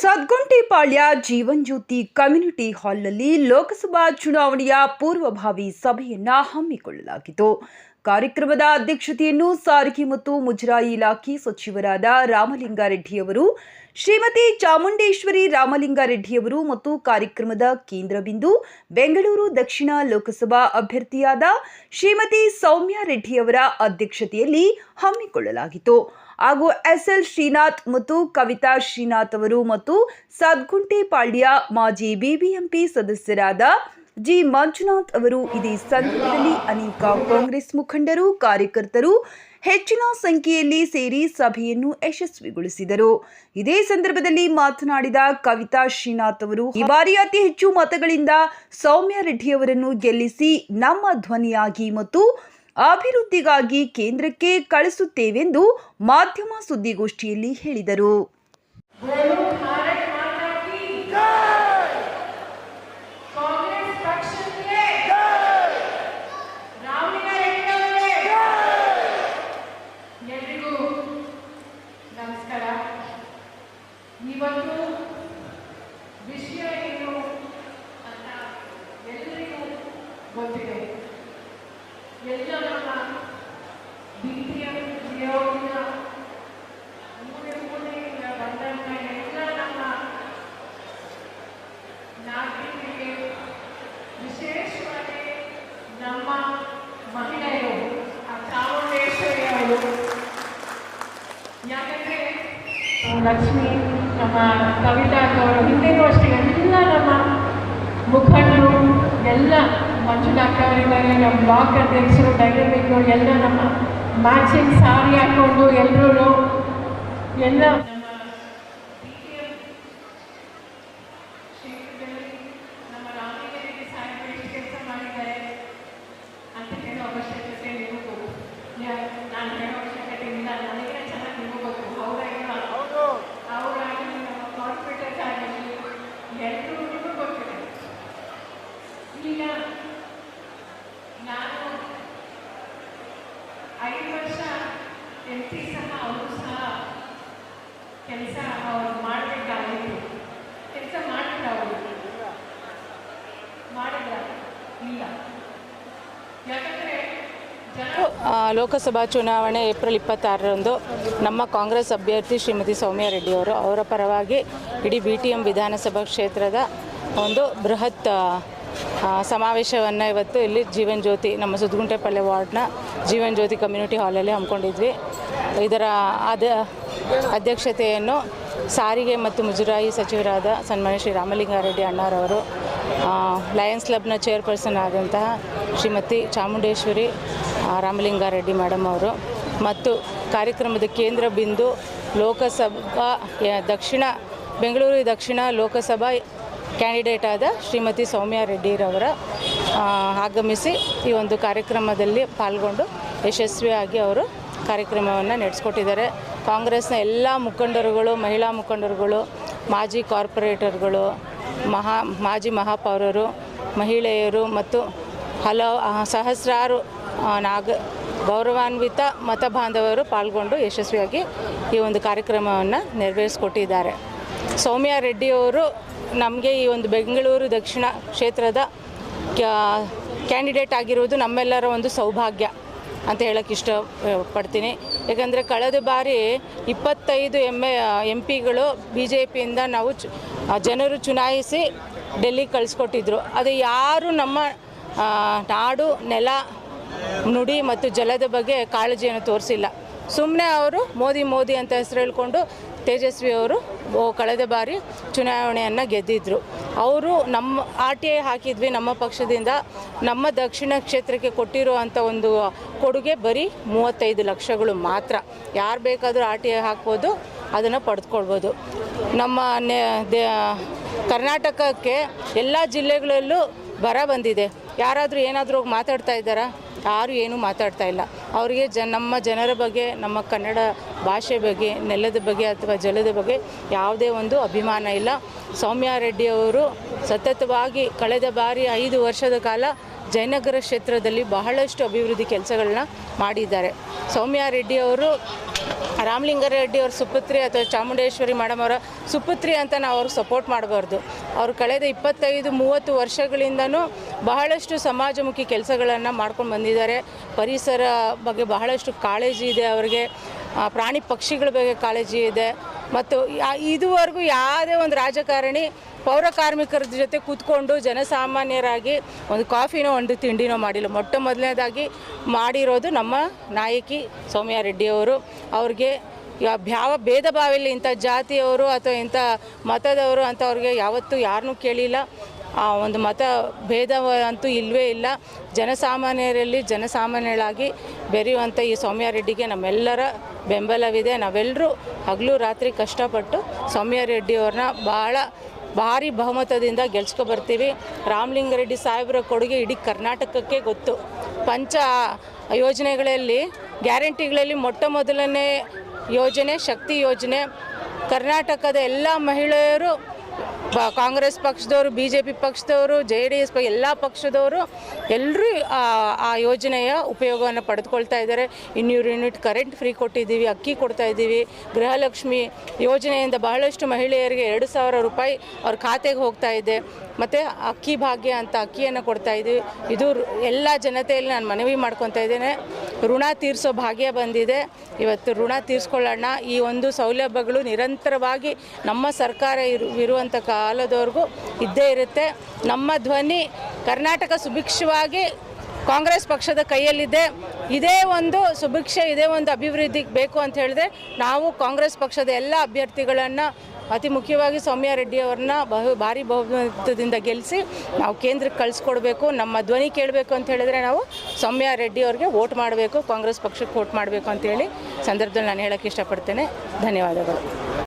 ಸದ್ಗುಂಟೆಪಾಳ್ಯ Jeevan Jyoti community ಹಾಲ್ನಲ್ಲಿ ಲೋಕಸಭಾ ಚುನಾವಣೆಯ ಪೂರ್ವಭಾವಿ ಸಭೆಯನ್ನ ಹಮ್ಮಿಕೊಳ್ಳಲಾಗಿತ್ತು. ಕಾರ್ಯಕ್ರಮದ ಅಧ್ಯಕ್ಷತೆಯನ್ನು ಸಾರಿಗೆ ಮತ್ತು ಮುಜರಾಯಿ ಇಲಾಖೆ ಸಚಿವರಾದ ರಾಮಲಿಂಗಾರೆಡ್ಡಿಯವರು ಶ್ರೀಮತಿ ಚಾಮುಂಡೇಶ್ವರಿ ರಾಮಲಿಂಗಾರೆಡ್ಡಿಯವರು ಮತ್ತು ಕಾರ್ಯಕ್ರಮದ ಕೇಂದ್ರ ಬಿಂದು ಬೆಂಗಳೂರು ದಕ್ಷಿಣ ಲೋಕಸಭಾ ಅಭ್ಯರ್ಥಿಯಾದ ಶ್ರೀಮತಿ ಸೌಮ್ಯ ರೆಡ್ಡಿಯವರ ಅಧ್ಯಕ್ಷತೆಯಲ್ಲಿ ಹಮ್ಮಿಕೊಳ್ಳಲಾಗಿತ್ತು. ಹಾಗೂ ಎಸ್ಎಲ್ ಶ್ರೀನಾಥ್ ಮತ್ತು ಕವಿತಾ ಶ್ರೀನಾಥ್ ಅವರು ಮತ್ತು ಸದ್ಗುಂಟೆಪಾಳ್ಯ ಮಾಜಿ ಬಿಬಿಎಂಪಿ ಸದಸ್ಯರಾದ ಜಿ ಮಂಜುನಾಥ್ ಅವರು ಇದೇ ಸಂದರ್ಭದಲ್ಲಿ ಅನೇಕ ಕಾಂಗ್ರೆಸ್ ಮುಖಂಡರು, ಕಾರ್ಯಕರ್ತರು ಹೆಚ್ಚಿನ ಸಂಖ್ಯೆಯಲ್ಲಿ ಸೇರಿ ಸಭೆಯನ್ನು ಯಶಸ್ವಿಗೊಳಿಸಿದರು. ಇದೇ ಸಂದರ್ಭದಲ್ಲಿ ಮಾತನಾಡಿದ ಕವಿತಾ ಶ್ರೀನಾಥ್ ಅವರು, ಈ ಬಾರಿ ಅತಿ ಹೆಚ್ಚು ಮತಗಳಿಂದ ಸೌಮ್ಯ ರೆಡ್ಡಿಯವರನ್ನು ಗೆಲ್ಲಿಸಿ ನಮ್ಮ ಧ್ವನಿಯಾಗಿ ಮತ್ತು ಅಭಿವೃದ್ಧಿಗಾಗಿ ಕೇಂದ್ರಕ್ಕೆ ಕಳಿಸುತ್ತೇವೆಂದು ಮಾಧ್ಯಮ ಸುದ್ದಿಗೋಷ್ಠಿಯಲ್ಲಿ ಹೇಳಿದರು. ಲಕ್ಷ್ಮಿ, ನಮ್ಮ ಕವಿತಾ ಅವರು ಹಿಂದೆನೂ ಅಷ್ಟೇ, ಎಲ್ಲ ನಮ್ಮ ಮುಖಂಡರು, ಎಲ್ಲ ಮಂಜುನಾಥ ಅವರಿದ್ದಾರೆ ನಮ್ಮ ಬ್ಲಾಕ್ ಅಧ್ಯಕ್ಷರು ಡೈನಮಿಕ್ಕು ಎಲ್ಲ ನಮ್ಮ ಮ್ಯಾಚಿಂಗ್ ಸಾರಿ ಹಾಕ್ಕೊಂಡು ಎಲ್ಲರೂ ಎಲ್ಲ ನಮ್ಮ BPM ಕ್ಷೇತ್ರದಲ್ಲಿ ನಮ್ಮ ರಾಮಲಿಂಗಾರೆಡ್ಡಿ ಸಾಹೇಬರು ಎಷ್ಟು ಕೆಲಸ ಮಾಡಿದ್ದಾರೆ ಅಂತ ಹೇಳೋ ಅವಶ್ಯಕತೆ ನಿಮಗೂ ಗೊತ್ತು. ಯಾ- ನಾನು ಹೇಳೋ ಅವಶ್ಯಕತೆ ಇಲ್ಲ ನನಗೆ ಚೆನ್ನಾಗಿ ನಿಮಗೂ ಗೊತ್ತು ಅವರಾಗಿ ಅವರಾಗಿ ನಮ್ಮ ಕಾರ್ಪೊರೇಟರ್ಸ್ ಆಗಿರಲಿ ಎಲ್ರಿಗೂ ಗೊತ್ತಿದೆ ಈಗ ನಾನು ಐದು ವರ್ಷ ಎಂ ಪಿ ಸಹ ಅವರು ಸಹ ಕೆಲಸ ಅವರು ಮಾಡಬೇಕಾಗಿತ್ತು ಕೆಲಸ ಮಾಡಿದ್ರ ಅವರು? ಮಾಡಿದ್ರ? ಇಲ್ಲ. ಯಾಕಂದರೆ ಲೋಕಸಭಾ ಚುನಾವಣೆ ಏಪ್ರಿಲ್ ಇಪ್ಪತ್ತಾರರಂದು ನಮ್ಮ ಕಾಂಗ್ರೆಸ್ ಅಭ್ಯರ್ಥಿ ಶ್ರೀಮತಿ ಸೌಮ್ಯ ರೆಡ್ಡಿಯವರು ಅವರ ಪರವಾಗಿ ಇಡೀ ಬಿ ಟಿ ಎಂ ವಿಧಾನಸಭಾ ಕ್ಷೇತ್ರದ ಒಂದು ಬೃಹತ್ ಸಮಾವೇಶವನ್ನು ಇವತ್ತು ಇಲ್ಲಿ ಜೀವನ್ ಜ್ಯೋತಿ ನಮ್ಮ ಸುದ್ಗುಂಟೆಪಲ್ಲೆ ವಾರ್ಡ್ನ ಜೀವನ್ ಜ್ಯೋತಿ ಕಮ್ಯುನಿಟಿ ಹಾಲಲ್ಲಿ ಹಮ್ಮಿಕೊಂಡಿದ್ವಿ. ಇದರ ಅದ, ಅಧ್ಯಕ್ಷತೆಯನ್ನು ಸಾರಿಗೆ ಮತ್ತು ಮುಜರಾಯಿ ಸಚಿವರಾದ ಸನ್ಮಾನ್ಯ ಶ್ರೀ ರಾಮಲಿಂಗಾರೆಡ್ಡಿ ಅಣ್ಣಾರವರು ಲಯನ್ಸ್ ಕ್ಲಬ್ನ ಚೇರ್ಪರ್ಸನ್ ಆದಂತಹ ಶ್ರೀಮತಿ ಚಾಮುಂಡೇಶ್ವರಿ ರಾಮಲಿಂಗಾರೆಡ್ಡಿ ಮೇಡಮ್ ಅವರು ಮತ್ತು ಕಾರ್ಯಕ್ರಮದ ಕೇಂದ್ರ ಬಿಂದು ಲೋಕಸಭಾ ದಕ್ಷಿಣ, ಬೆಂಗಳೂರು ದಕ್ಷಿಣ ಲೋಕಸಭಾ ಕ್ಯಾಂಡಿಡೇಟ್ ಆದ ಶ್ರೀಮತಿ ಸೌಮ್ಯ ರೆಡ್ಡಿರವರ ಆಗಮಿಸಿ ಈ ಒಂದು ಕಾರ್ಯಕ್ರಮದಲ್ಲಿ ಪಾಲ್ಗೊಂಡು ಯಶಸ್ವಿಯಾಗಿ ಅವರು ಕಾರ್ಯಕ್ರಮವನ್ನು ನಡೆಸ್ಕೊಟ್ಟಿದ್ದಾರೆ. ಕಾಂಗ್ರೆಸ್ನ ಎಲ್ಲ ಮುಖಂಡರುಗಳು, ಮಹಿಳಾ ಮುಖಂಡರುಗಳು, ಮಾಜಿ ಕಾರ್ಪೊರೇಟರ್ಗಳು, ಮಹಾ, ಮಾಜಿ ಮಹಾಪೌರರು, ಮಹಿಳೆಯರು ಮತ್ತು ಹಲವು ಸಹಸ್ರಾರು ನಾಗ, ಗೌರವಾನ್ವಿತ ಮತ ಬಾಂಧವರು ಪಾಲ್ಗೊಂಡು ಯಶಸ್ವಿಯಾಗಿ ಈ ಒಂದು ಕಾರ್ಯಕ್ರಮವನ್ನು ನೆರವೇರಿಸ್ಕೊಟ್ಟಿದ್ದಾರೆ. ಸೌಮ್ಯ ರೆಡ್ಡಿಯವರು ನಮಗೆ ಈ ಒಂದು ಬೆಂಗಳೂರು ದಕ್ಷಿಣ ಕ್ಷೇತ್ರದ ಕ್ಯಾ- ಕ್ಯಾಂಡಿಡೇಟ್ ಆಗಿರುವುದು ನಮ್ಮೆಲ್ಲರ ಒಂದು ಸೌಭಾಗ್ಯ ಅಂತ ಹೇಳಕ್ಕೆ ಇಷ್ಟಪಡ್ತೀನಿ ಯಾಕಂದರೆ ಕಳೆದ ಬಾರಿ ಇಪ್ಪತ್ತೈದು ಎಂ ಎ ಎಂ ಪಿಗಳು ಬಿ ಜೆ ಪಿಯಿಂದ ನಾವು ಜನರು ಚುನಾಯಿಸಿ ಡೆಲ್ಲಿಗೆ ಕಳಿಸ್ಕೊಟ್ಟಿದ್ರು. ಅದು ಯಾರು ನಮ್ಮ ನಾಡು, ನೆಲ, ನುಡಿ ಮತ್ತು ಜಲದ ಬಗ್ಗೆ ಕಾಳಜಿಯನ್ನು ತೋರಿಸಿಲ್ಲ. ಸುಮ್ಮನೆ ಅವರು ಮೋದಿ ಮೋದಿ ಅಂತ ಹೆಸರು ಹೇಳ್ಕೊಂಡು ತೇಜಸ್ವಿ ಅವರು ಕಳೆದ ಬಾರಿ ಚುನಾವಣೆಯನ್ನು ಗೆದ್ದಿದ್ರು. ಅವರು ನಮ್ಮ ಆರ್ ಟಿ ಐ ಹಾಕಿದ್ವಿ, ನಮ್ಮ ಪಕ್ಷದಿಂದ. ನಮ್ಮ ದಕ್ಷಿಣ ಕ್ಷೇತ್ರಕ್ಕೆ ಕೊಟ್ಟಿರುವಂಥ ಒಂದು ಕೊಡುಗೆ ಬರೀ ಮೂವತ್ತೈದು ಲಕ್ಷಗಳು ಮಾತ್ರ. ಯಾರು ಬೇಕಾದರೂ ಆರ್ ಟಿ ಐ ಹಾಕ್ಬೋದು, ಅದನ್ನು ಪಡೆದುಕೊಳ್ಬೋದು ನಮ್ಮ ಕರ್ನಾಟಕಕ್ಕೆ ಎಲ್ಲ ಜಿಲ್ಲೆಗಳಲ್ಲೂ ಬರ ಬಂದಿದೆ. ಯಾರಾದರೂ ಏನಾದರೂ ಮಾತಾಡ್ತಾ ಇದ್ದಾರಾ? ಯಾರು ಏನೂ ಮಾತಾಡ್ತಾ ಇಲ್ಲ. ಅವರಿಗೆ ಜ, ನಮ್ಮ ಜನರ ಬಗ್ಗೆ, ನಮ್ಮ ಕನ್ನಡ ಭಾಷೆ ಬಗ್ಗೆ, ನೆಲದ ಬಗ್ಗೆ ಅಥವಾ ಜಲದ ಬಗ್ಗೆ ಯಾವುದೇ ಒಂದು ಅಭಿಮಾನ ಇಲ್ಲ. ಸೌಮ್ಯ ರೆಡ್ಡಿ ಅವರು ಸತತವಾಗಿ ಕಳೆದ ಬಾರಿ ಐದು ವರ್ಷದ ಕಾಲ ಜಯನಗರ ಕ್ಷೇತ್ರದಲ್ಲಿ ಬಹಳಷ್ಟು ಅಭಿವೃದ್ಧಿ ಕೆಲಸಗಳನ್ನ ಮಾಡಿದ್ದಾರೆ. ಸೌಮ್ಯ ರೆಡ್ಡಿ ಅವರು ರಾಮಲಿಂಗಾರೆಡ್ಡಿ ಅವ್ರ ಸುಪುತ್ರಿ ಅಥವಾ ಚಾಮುಂಡೇಶ್ವರಿ ಮೇಡಮ್ ಅವರ ಸುಪುತ್ರಿ ಅಂತ ನಾವು ಅವ್ರಿಗೆ ಸಪೋರ್ಟ್ ಮಾಡಬಾರ್ದು. ಅವರು ಕಳೆದ ಇಪ್ಪತ್ತೈದು, ಮೂವತ್ತು ವರ್ಷಗಳಿಂದನೂ ಬಹಳಷ್ಟು ಸಮಾಜಮುಖಿ ಕೆಲಸಗಳನ್ನು ಮಾಡ್ಕೊಂಡು ಬಂದಿದ್ದಾರೆ. ಪರಿಸರ ಬಗ್ಗೆ ಬಹಳಷ್ಟು ಕಾಳಜಿ ಇದೆ ಅವರಿಗೆ. ಪ್ರಾಣಿ ಪಕ್ಷಿಗಳ ಬಗ್ಗೆ ಕಾಳಜಿ ಇದೆ. ಮತ್ತು ಇದುವರೆಗೂ ಯಾವುದೇ ಒಂದು ರಾಜಕಾರಣಿ ಪೌರ ಕಾರ್ಮಿಕರ ಜೊತೆ ಕೂತ್ಕೊಂಡು ಜನಸಾಮಾನ್ಯರಾಗಿ ಒಂದು ಕಾಫಿನೋ, ಒಂದು ತಿಂಡಿನೋ ಮಾಡಿಲ್ಲ. ಮೊಟ್ಟ ಮೊದಲನೇದಾಗಿ ಮಾಡಿರೋದು ನಮ್ಮ ನಾಯಕಿ ಸೌಮ್ಯ ರೆಡ್ಡಿಯವರು ಅವ್ರಿಗೆ ಯಾವ ಭೇದ ಭಾವ ಇಲ್ಲ. ಇಂಥ ಜಾತಿಯವರು ಅಥವಾ ಇಂಥ ಮತದವರು ಅಂತ ಅವ್ರಿಗೆ ಯಾವತ್ತೂ ಯಾರನ್ನೂ ಕೇಳಿಲ್ಲ. ಆ ಒಂದು ಮತ ಭೇದ ಅಂತೂ ಇಲ್ಲವೇ ಇಲ್ಲ. ಜನಸಾಮಾನ್ಯರಲ್ಲಿ ಜನಸಾಮಾನ್ಯಳಾಗಿ ಬೆರೆಯುವಂಥ ಈ ಸೌಮ್ಯಾರೆಡ್ಡಿಗೆ ನಮ್ಮೆಲ್ಲರ ಬೆಂಬಲವಿದೆ. ನಾವೆಲ್ಲರೂ ಹಗಲು ರಾತ್ರಿ ಕಷ್ಟಪಟ್ಟು ಸೌಮ್ಯಾರೆಡ್ಡಿಯವ್ರನ್ನ ಭಾಳ ಭಾರಿ ಬಹುಮತದಿಂದ ಗೆಲ್ಸ್ಕೊ ಬರ್ತೀವಿ. ರಾಮಲಿಂಗಾರೆಡ್ಡಿ ಸಾಹೇಬರ ಕೊಡುಗೆ ಇಡೀ ಕರ್ನಾಟಕಕ್ಕೆ ಗೊತ್ತು. ಪಂಚ ಯೋಜನೆಗಳಲ್ಲಿ, ಗ್ಯಾರಂಟಿಗಳಲ್ಲಿ ಮೊಟ್ಟ ಮೊದಲನೇ ಯೋಜನೆ, ಶಕ್ತಿ ಯೋಜನೆ. ಕರ್ನಾಟಕದ ಎಲ್ಲ ಮಹಿಳೆಯರು ಕಾಂಗ್ರೆಸ್ ಪಕ್ಷದವರು ಬಿ ಜೆ ಪಿ ಪಕ್ಷದವರು, ಜೆ ಡಿ ಎಸ್ ಎಲ್ಲ ಪಕ್ಷದವರು ಎಲ್ಲರೂ ಆ ಯೋಜನೆಯ ಉಪಯೋಗವನ್ನು ಪಡೆದುಕೊಳ್ತಾ ಇದ್ದಾರೆ. ಇನ್ನೂರು ಯೂನಿಟ್ ಕರೆಂಟ್ ಫ್ರೀ ಕೊಟ್ಟಿದ್ದೀವಿ, ಅಕ್ಕಿ ಕೊಡ್ತಾ ಇದ್ದೀವಿ. ಗೃಹಲಕ್ಷ್ಮಿ ಯೋಜನೆಯಿಂದ ಬಹಳಷ್ಟು ಮಹಿಳೆಯರಿಗೆ ಎರಡು ಸಾವಿರ ರೂಪಾಯಿ ಅವ್ರ ಖಾತೆಗೆ ಹೋಗ್ತಾ ಇದೆ. ಮತ್ತು ಅಕ್ಕಿ ಭಾಗ್ಯ ಅಂತ ಅಕ್ಕಿಯನ್ನು ಕೊಡ್ತಾ ಇದ್ದೀವಿ. ಇದು ಎಲ್ಲ ಜನತೆಯಲ್ಲಿ ನಾನು ಮನವಿ ಮಾಡ್ಕೊತಾ ಇದ್ದೇನೆ. ಋಣ ತೀರಿಸೋ ಭಾಗ್ಯ ಬಂದಿದೆ. ಇವತ್ತು ಋಣ ತೀರಿಸ್ಕೊಳ್ಳೋಣ. ಈ ಒಂದು ಸೌಲಭ್ಯಗಳು ನಿರಂತರವಾಗಿ ನಮ್ಮ ಸರ್ಕಾರ ಇರು, ಇರುವಂಥ ಕಾಲದವರೆಗೂ ಇದ್ದೇ ಇರುತ್ತೆ. ನಮ್ಮ ಧ್ವನಿ ಕರ್ನಾಟಕ ಸುಭಿಕ್ಷವಾಗಿ ಕಾಂಗ್ರೆಸ್ ಪಕ್ಷದ ಕೈಯಲ್ಲಿದೆ. ಇದೇ ಒಂದು ಸುಭಿಕ್ಷೆ, ಇದೇ ಒಂದು ಅಭಿವೃದ್ಧಿಗೆ ಬೇಕು ಅಂತ ಹೇಳಿದ್ರೆ ನಾವು ಕಾಂಗ್ರೆಸ್ ಪಕ್ಷದ ಎಲ್ಲ ಅಭ್ಯರ್ಥಿಗಳನ್ನು ಅತಿ ಮುಖ್ಯವಾಗಿ ಸೌಮ್ಯ ರೆಡ್ಡಿ ಅವ್ರನ್ನ ಬಹು ಭಾರಿ ಬಹುಮತದಿಂದ ಗೆಲ್ಲಿಸಿ ನಾವು ಕೇಂದ್ರಕ್ಕೆ ಕಳಿಸ್ಕೊಡ್ಬೇಕು, ನಮ್ಮ ಧ್ವನಿ ಕೇಳಬೇಕು ಅಂತ ಹೇಳಿದ್ರೆ ನಾವು ಸೌಮ್ಯ ರೆಡ್ಡಿ ಅವ್ರಿಗೆ ವೋಟ್ ಮಾಡಬೇಕು, ಕಾಂಗ್ರೆಸ್ ಪಕ್ಷಕ್ಕೆ ವೋಟ್ ಮಾಡಬೇಕು ಅಂತೇಳಿ ಸಂದರ್ಭದಲ್ಲಿ ನಾನು ಹೇಳೋಕ್ಕೆ ಇಷ್ಟಪಡ್ತೇನೆ. ಧನ್ಯವಾದಗಳು.